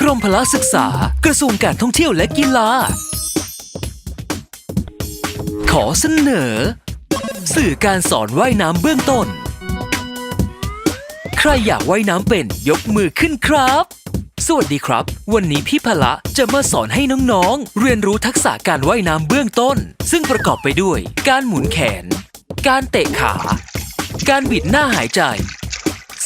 กรมพละศึกษากระทรวงการท่องเที่ยวและกีฬา ขอเสนอ สื่อการสอนว่ายน้ำเบื้องต้น ใครอยากว่ายน้ำเป็นยกมือขึ้นครับ สวัสดีครับ วันนี้พี่พละจะมาสอนให้น้องๆ เรียนรู้ทักษะการว่ายน้ำเบื้องต้น ซึ่งประกอบไปด้วย การหมุนแขน การเตะขา การบิดหน้าหายใจ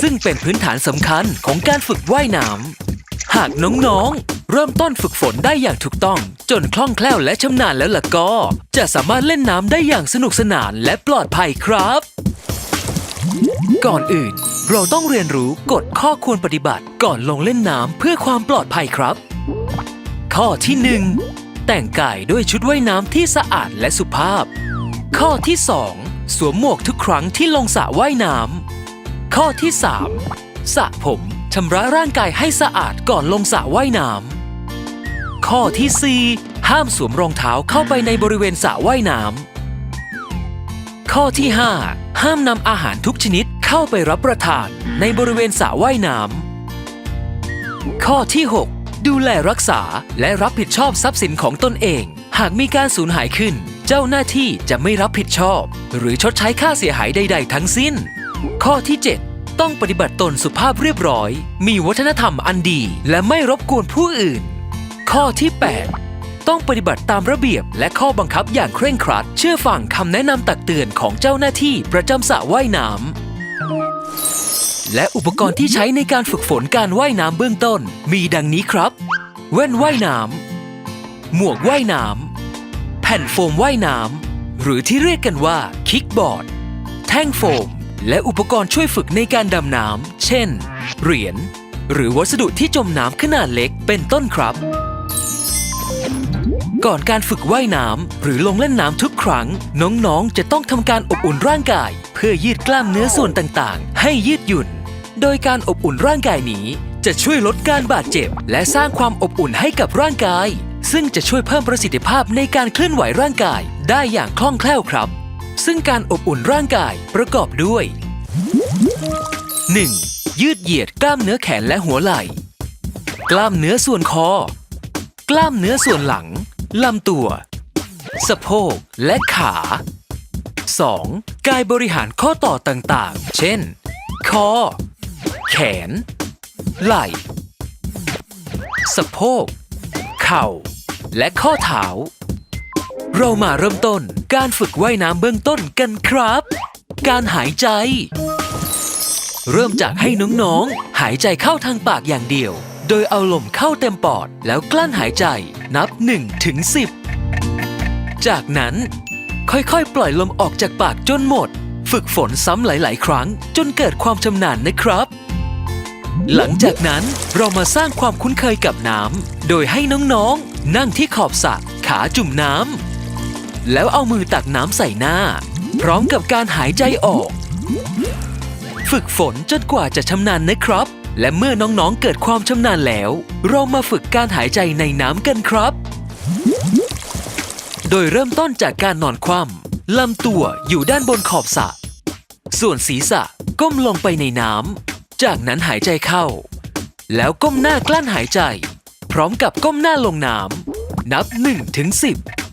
ซึ่งเป็นพื้นฐานสำคัญของการฝึกว่ายน้ำหากน้องๆ เริ่มต้นฝึกฝนได้อย่างถูกต้อง จนคล่องแคล่วและชำนาญแล้วล่ะก็ จะสามารถเล่นน้ำได้อย่างสนุกสนานและปลอดภัยครับ ก่อนอื่น เราต้องเรียนรู้กฎข้อควรปฏิบัติก่อนลงเล่นน้ำเพื่อความปลอดภัยครับ ข้อที่ 1 แต่งกายด้วยชุดว่ายน้ำที่สะอาดและสุภาพ ข้อที่ 2 สวมหมวกทุกครั้งที่ลงสระว่ายน้ำ ข้อที่ 3สระผมชำระร่างกายให้สะอาดก่อนลงสระว่ายน้ำข้อที่ 4 ห้ามสวมรองเท้าเข้าไปในบริเวณสระว่ายน้ำข้อที่ 5 ห้ามนำอาหารทุกชนิดเข้าไปรับประทานในบริเวณสระว่ายน้ำข้อที่ 6 ดูแลรักษาและรับผิดชอบทรัพย์สินของตนเอง หากมีการสูญหายขึ้น เจ้าหน้าที่จะไม่รับผิดชอบ หรือชดใช้ค่าเสียหายใด ๆ ทั้งสิ้น ข้อที่ 7 ต้องปฏิบัติตนสุภาพเรียบร้อย มีวัฒนธรรมอันดี และไม่รบกวนผู้อื่น ข้อที่ 8 ต้องปฏิบัติตามระเบียบและข้อบังคับอย่างเคร่งครัด เชื่อฟังคำแนะนำตักเตือนของเจ้าหน้าที่ประจำสระว่ายน้ำและอุปกรณ์ที่ใช้ในการฝึกฝนการว่ายน้ำเบื้องต้น มีดังนี้ครับ แว่นว่ายน้ำหมวกว่ายน้ำแผ่นโฟมว่ายน้ำหรือที่เรียกกันว่าคิกบอร์ด แท่งโฟม และอุปกรณ์ช่วยฝึกในการดำน้ำ เช่น เหรียญ หรือวัสดุที่จมน้ำขนาดเล็กเป็นต้นครับ ก่อนการฝึกว่ายน้ำหรือลงเล่นน้ำทุกครั้ง น้องๆ จะต้องทำการอบอุ่นร่างกาย เพื่อยืดกล้ามเนื้อส่วนต่างๆ ให้ยืดหยุ่น โดยการอบอุ่นร่างกายนี้จะช่วยลดการบาดเจ็บ และสร้างความอบอุ่นให้กับร่างกาย ซึ่งจะช่วยเพิ่มประสิทธิภาพในการเคลื่อนไหวร่างกายได้อย่างคล่องแคล่วครับ ซึ่งการอบอุ่นร่างกายประกอบด้วย 1. ยืดเหยียดกล้ามเนื้อแขนและหัวไหล่ กล้ามเนื้อส่วนคอ กล้ามเนื้อส่วนหลัง ลำตัว สะโพกและขา 2. กายบริหารข้อต่อต่างๆ เช่น คอ แขน ไหล่ สะโพก เข่า และข้อเท้า เรามาเริ่มต้นการฝึกว่ายน้ำเบื้องต้นกันครับ การหายใจ เริ่มจากให้น้องๆ หายใจเข้าทางปากอย่างเดียว โดยเอาลมเข้าเต็มปอด แล้วกลั้นหายใจนับ1ถึง10 จากนั้น ค่อยๆ ปล่อยลมออกจากปากจนหมด ฝึกฝนซ้ำหลาย ๆ ครั้ง จนเกิดความชำนาญนะครับ หลังจากนั้นเรามาสร้างความคุ้นเคยกับน้ำโดยให้น้องๆนั่งที่ขอบสระขาจุ่มน้ำ แล้วเอามือตักน้ำใส่หน้า พร้อมกับการหายใจออก ฝึกฝนจนกว่าจะชำนาญนะครับ และเมื่อน้องๆเกิดความชำนาญแล้ว เรามาฝึกการหายใจในน้ำกันครับ โดยเริ่มต้นจากการนอนคว่ำลำตัวอยู่ด้านบนขอบสระส่วนศีรษะก้มลงไปในน้ำจากนั้นหายใจเข้า แล้วก้มหน้ากลั้นหายใจ พร้อมกับก้มหน้าลงน้ำนับ1ถึง10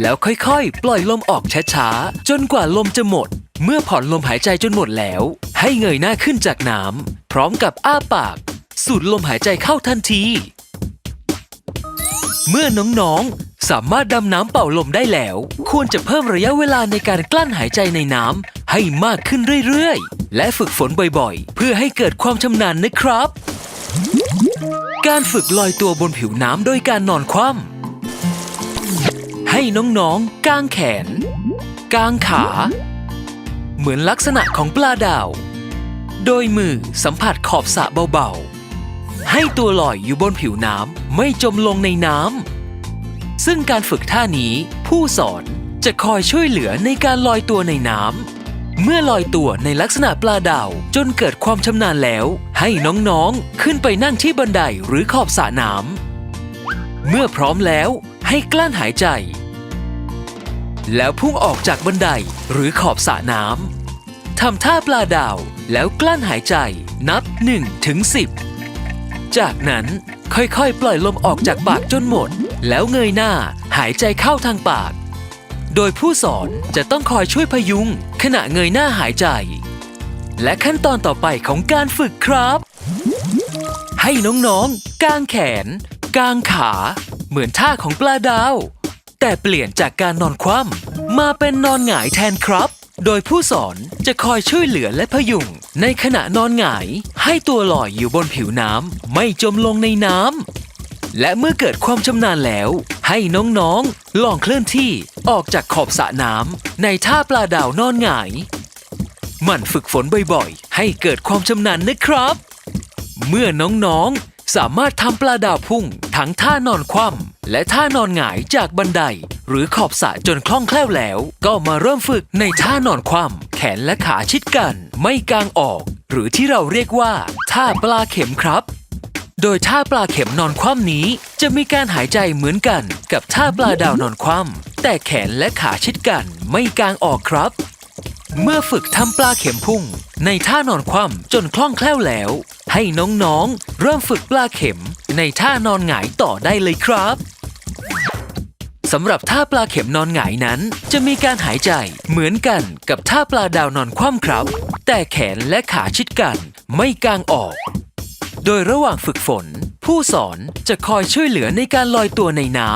แล้วค่อยๆ ปล่อยลมออกช้าๆ จนกว่าลมจะหมด เมื่อผ่อนลมหายใจจนหมดแล้ว ให้เงยหน้าขึ้นจากน้ำพร้อมกับอ้าปาก สูดลมหายใจเข้าทันที เมื่อน้องๆ สามารถดำน้ำเป่าลมได้แล้ว ควรจะเพิ่มระยะเวลาในการกลั้นหายใจในน้ำให้มากขึ้นเรื่อยๆ และฝึกฝนบ่อยๆ เพื่อให้เกิดความชำนาญนะครับ การฝึกลอยตัวบนผิวน้ำโดยการนอนคว่ำ ให้น้องๆกางแขน กางขา เหมือนลักษณะของปลาดาว โดยมือสัมผัสขอบสระเบาๆ ให้ตัวลอยอยู่บนผิวน้ำไม่จมลงในน้ำซึ่งการฝึกท่านี้ผู้สอนจะคอยช่วยเหลือในการลอยตัวในน้ำเมื่อลอยตัวในลักษณะปลาดาวจนเกิดความชำนาญแล้ว ให้น้องๆขึ้นไปนั่งที่บันไดหรือขอบสระน้ำเมื่อพร้อมแล้วให้กลั้นหายใจ แล้วพุ่งออกจากบันไดหรือขอบสระน้ำทำท่าปลาดาวแล้วกลั้นหายใจนับ1ถึง10 จากนั้นค่อยๆ ปล่อยลมออกจากปากจนหมด แล้วเงยหน้าหายใจเข้าทางปาก โดยผู้สอนจะต้องคอยช่วยพยุงขณะเงยหน้าหายใจ และขั้นตอนต่อไปของการฝึกครับ ให้น้องๆกางแขน กางขา เหมือนท่าของปลาดาว แต่เปลี่ยนจากการนอนคว่ำมาเป็นนอนหงายแทนครับ โดยผู้สอนจะคอยช่วยเหลือและพยุง ในขณะนอนหงาย ให้ตัวลอยอยู่บนผิวน้ำไม่จมลงในน้ำและเมื่อเกิดความชำนาญแล้ว ให้น้องๆ ลองเคลื่อนที่ออกจากขอบสระน้ำในท่าปลาดาวนอนหงายหมั่นฝึกฝนบ่อยๆ ให้เกิดความชำนาญนะครับ เมื่อน้องๆ สามารถทำปลาดาวพุ่งทั้งท่านอนคว่ำ และท่านอนหงายจากบันได หรือขอบสระจนคล่องแคล่วแล้ว ก็มาเริ่มฝึกในท่านอนคว่ำแขนและขาชิดกัน ไม่กางออก หรือที่เราเรียกว่า ท่าปลาเข็มครับ โดยท่าปลาเข็มนอนคว่ำนี้ จะมีการหายใจเหมือนกันกับท่าปลาดาวนอนคว่ำแต่แขนและขาชิดกัน ไม่กางออกครับเมื่อฝึกทำปลาเข็มพุ่ง ในท่านอนคว่ำจนคล่องแคล่วแล้ว ให้น้องๆ เริ่มฝึกปลาเข็มในท่านอนหงายต่อได้เลยครับ สำหรับท่าปลาเข็มนอนหงายนั้น จะมีการหายใจเหมือนกันกับท่าปลาดาวนอนคว่ำครับ แต่แขนและขาชิดกันไม่กางออก โดยระหว่างฝึกฝน ผู้สอนจะคอยช่วยเหลือในการลอยตัวในน้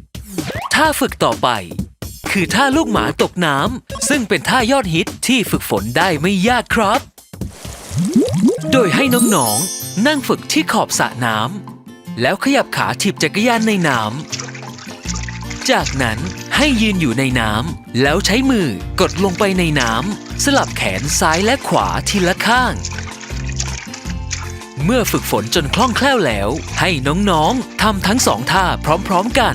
ำท่าฝึกต่อไป คือท่าลูกหมาตกน้ำซึ่งเป็นท่ายอดฮิตที่ฝึกฝนได้ไม่ยากครับ โดยให้น้องๆนั่งฝึกที่ขอบสระน้ำแล้วขยับขาถีบจักรยานในน้ำ จากนั้นให้ยืนอยู่ในน้ำแล้วใช้มือกดลงไปในน้ำสลับแขนซ้ายและขวาทีละข้าง เมื่อฝึกฝนจนคล่องแคล่วแล้ว ให้น้องๆทำทั้งสองท่าพร้อมๆกัน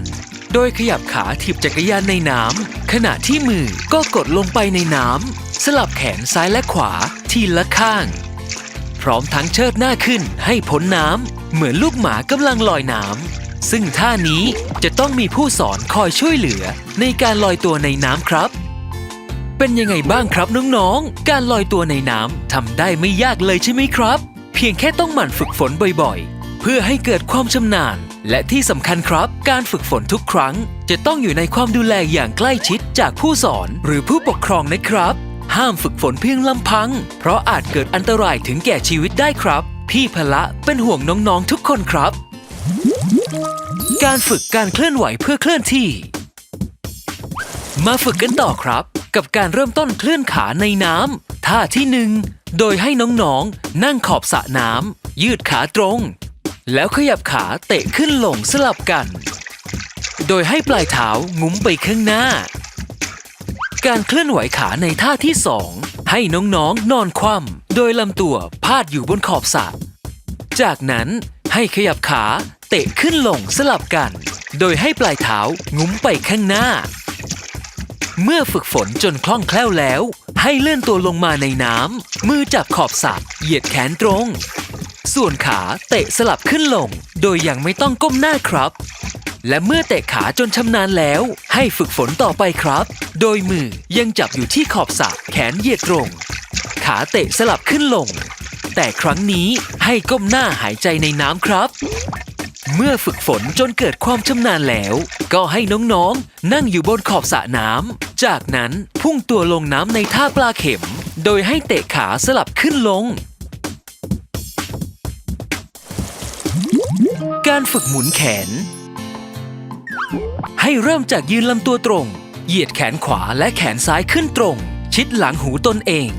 โดยขยับขาถีบจักรยานในน้ำขณะที่มือก็กดลงไปในน้ำสลับแขนซ้ายและขวาทีละข้าง พร้อมทั้งเชิดหน้าขึ้นให้พ้นน้ำเหมือนลูกหมากำลังลอยน้ำ ซึ่งท่านี้จะต้องมีผู้สอนคอยช่วยเหลือในการลอยตัวในน้ำครับ เป็นยังไงบ้างครับน้องๆ การลอยตัวในน้ำทำได้ไม่ยากเลยใช่ไหมครับ เพียงแค่ต้องหมั่นฝึกฝนบ่อยๆ เพื่อให้เกิดความชำนาญ และที่สำคัญครับ การฝึกฝนทุกครั้ง จะต้องอยู่ในความดูแลอย่างใกล้ชิดจากผู้สอนหรือผู้ปกครองนะครับ ห้ามฝึกฝนเพียงลำพัง เพราะอาจเกิดอันตรายถึงแก่ชีวิตได้ครับ พี่พละเป็นห่วงน้องๆทุกคนครับ การฝึกการเคลื่อนไหวเพื่อเคลื่อนที่ มาฝึกกันต่อครับ กับการเริ่มต้นเคลื่อนขาในน้ำท่าที่หนึ่งโดยให้น้องๆ นั่งขอบสระน้ำยืดขาตรง แล้วขยับขาเตะขึ้นลงสลับกัน โดยให้ปลายเท้างุ้มไปข้างหน้า การเคลื่อนไหวขาในท่าที่สองให้น้องๆนอนคว่ำโดยลำตัวพาดอยู่บนขอบสระจากนั้นให้ขยับขา เตะขึ้นลงสลับกัน โดยให้ปลายเท้างุ้มไปข้างหน้า เมื่อฝึกฝนจนคล่องแคล่วแล้ว ให้เลื่อนตัวลงมาในน้ำ มือจับขอบสระเหยียดแขนตรง ส่วนขาเตะสลับขึ้นลง โดยยังไม่ต้องก้มหน้าครับ และเมื่อเตะขาจนชำนาญแล้ว ให้ฝึกฝนต่อไปครับ โดยมือยังจับอยู่ที่ขอบสระแขนเหยียดตรง ขาเตะสลับขึ้นลงแต่ครั้งนี้ให้ก้มหน้าหายใจในน้ำครับ เมื่อฝึกฝนจนเกิดความชำนาญแล้ว ก็ให้น้องๆ นั่งอยู่บนขอบสระน้ำ จากนั้นพุ่งตัวลงน้ำในท่าปลาเข็ม โดยให้เตะขาสลับขึ้นลง การฝึกหมุนแขน ให้เริ่มจากยืนลำตัวตรง เหยียดแขนขวาและแขนซ้ายขึ้นตรง ชิดหลังหูตนเอง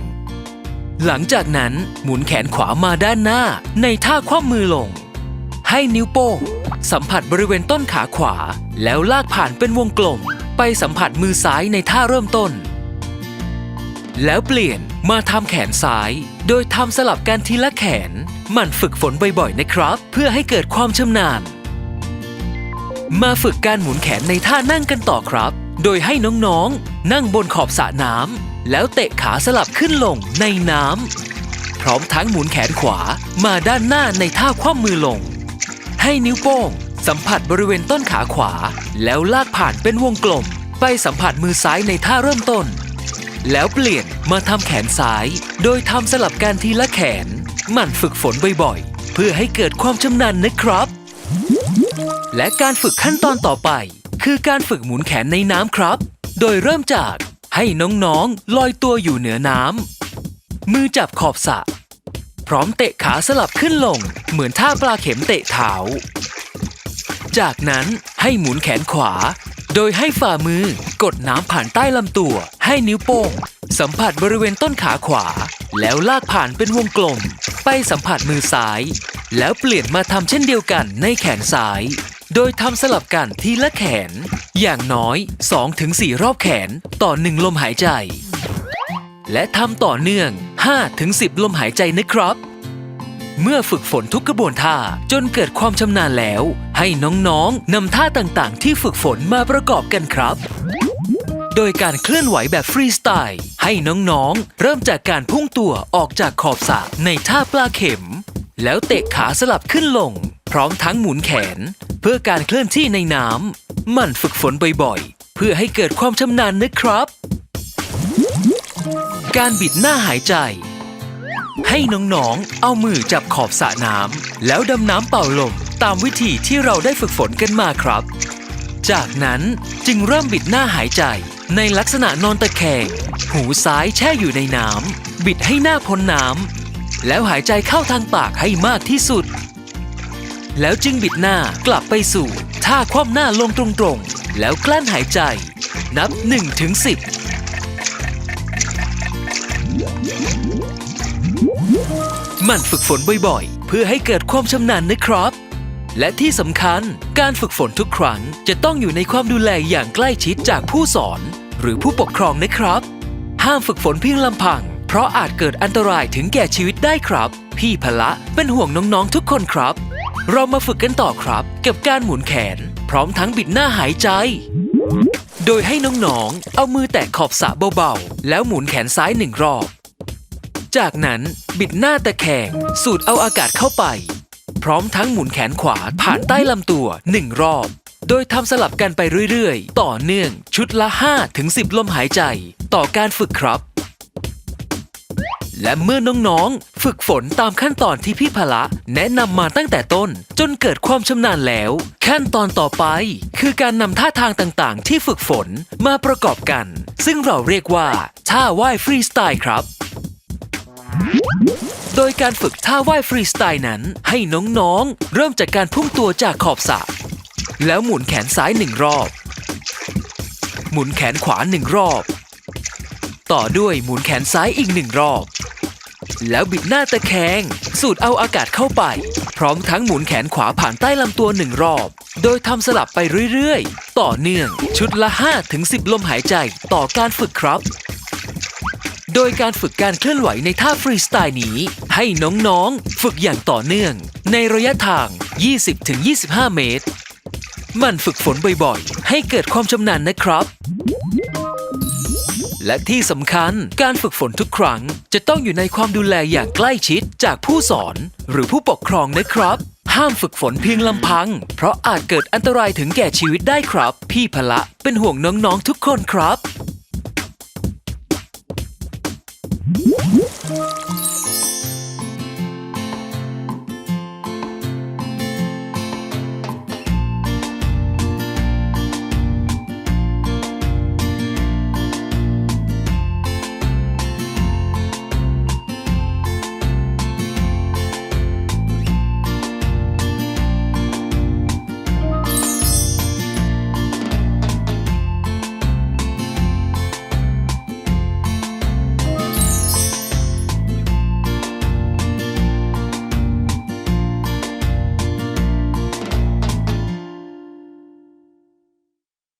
หลังจากนั้นหมุนแขนขวามาด้านหน้าในท่าคว่ำมือลง ให้นิ้วโป้งสัมผัสบริเวณต้นขาขวา แล้วลากผ่านเป็นวงกลม ไปสัมผัสมือซ้ายในท่าเริ่มต้น แล้วเปลี่ยนมาทำแขนซ้าย โดยทำสลับกันทีละแขน มันฝึกฝนบ่อยๆนะครับ เพื่อให้เกิดความชำนาญ มาฝึกการหมุนแขนในท่านั่งกันต่อครับ โดยให้น้องๆ นั่งบนขอบสระน้ำแล้วเตะขาสลับขึ้นลงในน้ำพร้อมทั้งหมุนแขนขวามาด้านหน้าในท่าคว่ำมือลง ให้นิ้วโป้ง สัมผัสบริเวณต้นขาขวา แล้วลากผ่านเป็นวงกลม ไปสัมผัสมือซ้ายในท่าเริ่มต้น แล้วเปลี่ยนมาทำแขนซ้าย โดยทำสลับกันทีละแขนหมั่นฝึกฝนบ่อยๆ เพื่อให้เกิดความชำนาญนะครับ และการฝึกขั้นตอนต่อไป คือการฝึกหมุนแขนในน้ำครับ โดยเริ่มจากให้น้องๆลอยตัวอยู่เหนือน้ำมือจับขอบสระ พร้อมเตะขาสลับขึ้นลง เหมือนท่าปลาเข็มเตะเท้า จากนั้นให้หมุนแขนขวา โดยให้ฝ่ามือกดน้ำผ่านใต้ลำตัว ให้นิ้วโป้ง สัมผัสบริเวณต้นขาขวา แล้วลากผ่านเป็นวงกลม ไปสัมผัสมือซ้าย แล้วเปลี่ยนมาทำเช่นเดียวกันในแขนซ้าย โดยทำสลับกันทีละแขน อย่างน้อย 2-4 รอบแขนต่อหนึ่งลมหายใจ และทำต่อเนื่อง 5-10 ลมหายใจนะครับ เมื่อฝึกฝนทุกกระบวนท่าจนเกิดความชำนาญแล้ว ให้น้องๆนำท่าต่างๆ ที่ฝึกฝนมาประกอบกันครับ โดยการเคลื่อนไหวแบบฟรีสไตล์ ให้น้องๆ เริ่มจากการพุ่งตัวออกจากขอบสระในท่าปลาเข็ม แล้วเตะขาสลับขึ้นลง พร้อมทั้งหมุนแขน เพื่อการเคลื่อนที่ในน้ำมันฝึกฝนบ่อยๆ เพื่อให้เกิดความชำนาญนะครับ การบิดหน้าหายใจ ให้น้องๆ เอามือจับขอบสระน้ำแล้วดำน้ำเป่าลมตามวิธีที่เราได้ฝึกฝนกันมาครับ จากนั้นจึงเริ่มบิดหน้าหายใจ ในลักษณะนอนตะแคง หูซ้ายแช่อยู่ในน้ำบิดให้หน้าพ้นน้ำแล้วหายใจเข้าทางปากให้มากที่สุด แล้วจึงบิดหน้ากลับไปสู่ท่าคว่ำหน้าลงตรงๆ แล้วกลั้นหายใจ นับ1ถึง10 หมั่นฝึกฝนบ่อยๆ เพื่อให้เกิดความชำนาญนะครับ และที่สำคัญการฝึกฝนทุกครั้งจะต้องอยู่ในความดูแลอย่างใกล้ชิดจากผู้สอน หรือผู้ปกครองนะครับ ห้ามฝึกฝนเพียงลำพัง เพราะอาจเกิดอันตรายถึงแก่ชีวิตได้ครับ พี่พละเป็นห่วงน้องๆทุกคนครับ เรามาฝึกกันต่อครับ กับการหมุนแขน พร้อมทั้งบิดหน้าหายใจโดยให้น้องๆ เอามือแตะขอบสระเบาๆ แล้วหมุนแขนซ้ายหนึ่งรอบ จากนั้นบิดหน้าตะแคงสูดเอาอากาศเข้าไป พร้อมทั้งหมุนแขนขวาผ่านใต้ลำตัวหนึ่งรอบ โดยทำสลับกันไปเรื่อยๆ ต่อเนื่องชุดละ 5-10 ลมหายใจ ต่อการฝึกครับ และเมื่อน้องๆ ฝึกฝนตามขั้นตอนที่พี่พละ แนะนำมาตั้งแต่ต้น จนเกิดความชำนาญแล้ว ขั้นตอนต่อไป คือการนำท่าทางต่างๆ ที่ฝึกฝนมาประกอบกัน ซึ่งเราเรียกว่าท่าว่ายฟรีสไตล์ครับ โดยการฝึกท่าว่ายฟรีสไตล์นั้น ให้น้องๆ เริ่มจากการพุ่งตัวจากขอบสระแล้วหมุนแขนซ้ายหนึ่งรอบ หมุนแขนขวาหนึ่งรอบ ต่อด้วยหมุนแขนซ้ายอีกหนึ่งรอบ แล้วบิดหน้าตะแคง สูดเอาอากาศเข้าไป พร้อมทั้งหมุนแขนขวาผ่านใต้ลำตัวหนึ่งรอบ โดยทำสลับไปเรื่อยๆ ต่อเนื่องชุดละ 5-10 ลมหายใจต่อการฝึกครับ โดยการฝึกการเคลื่อนไหวในท่าฟรีสไตล์นี้ ให้น้องๆ ฝึกอย่างต่อเนื่อง ในระยะทาง 20-25 เมตร มันฝึกฝนบ่อยๆ ให้เกิดความชำนาญนะครับ และที่สำคัญการฝึกฝนทุกครั้ง จะต้องอยู่ในความดูแลอย่างใกล้ชิดจากผู้สอนหรือผู้ปกครองนะครับ ห้ามฝึกฝนเพียงลำพัง เพราะอาจเกิดอันตรายถึงแก่ชีวิตได้ครับ พี่พละเป็นห่วงน้องๆทุกคนครับ